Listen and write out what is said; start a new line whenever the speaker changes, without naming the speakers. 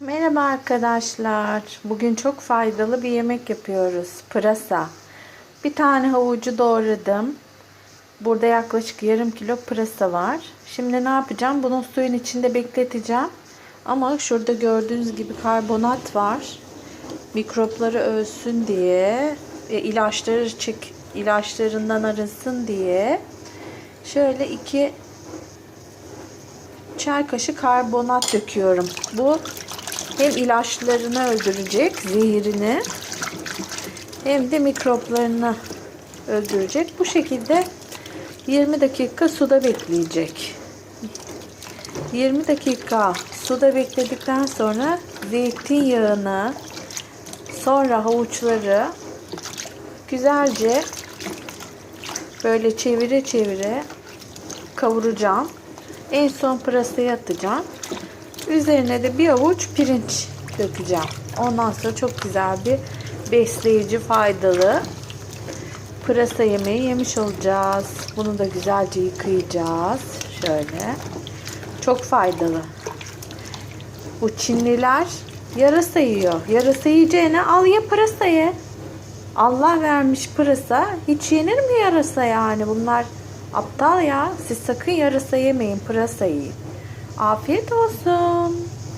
Merhaba arkadaşlar. Bugün çok faydalı bir yemek yapıyoruz. Pırasa. Bir tane havucu doğradım. Burada yaklaşık yarım kilo pırasa var. Şimdi ne yapacağım? Bunu suyun içinde bekleteceğim. Ama şurada gördüğünüz gibi karbonat var. Mikropları ölsün diye ve ilaçları çek ilaçlarından arınsın diye şöyle iki çay kaşığı karbonat döküyorum. Bu hem ilaçlarını öldürecek, zehirini hem de mikroplarını öldürecek. Bu şekilde 20 dakika suda bekleyecek. 20 dakika suda bekledikten sonra zeytinyağını sonra havuçları güzelce böyle çevire çevire kavuracağım. En son pırasayı atacağım. Üzerine de bir avuç pirinç dökeceğim. Ondan sonra çok güzel bir besleyici, faydalı pırasa yemeği yemiş olacağız. Bunu da güzelce yıkayacağız. Şöyle. Çok faydalı. Bu Çinliler yarasa yiyor. Yarasa yiyeceğine al ye pırasa ye. Allah vermiş pırasa. Hiç yenir mi yarasa yani? Bunlar aptal ya. Siz sakın yarasa yemeyin. Pırasa yiyin. Afiyet olsun.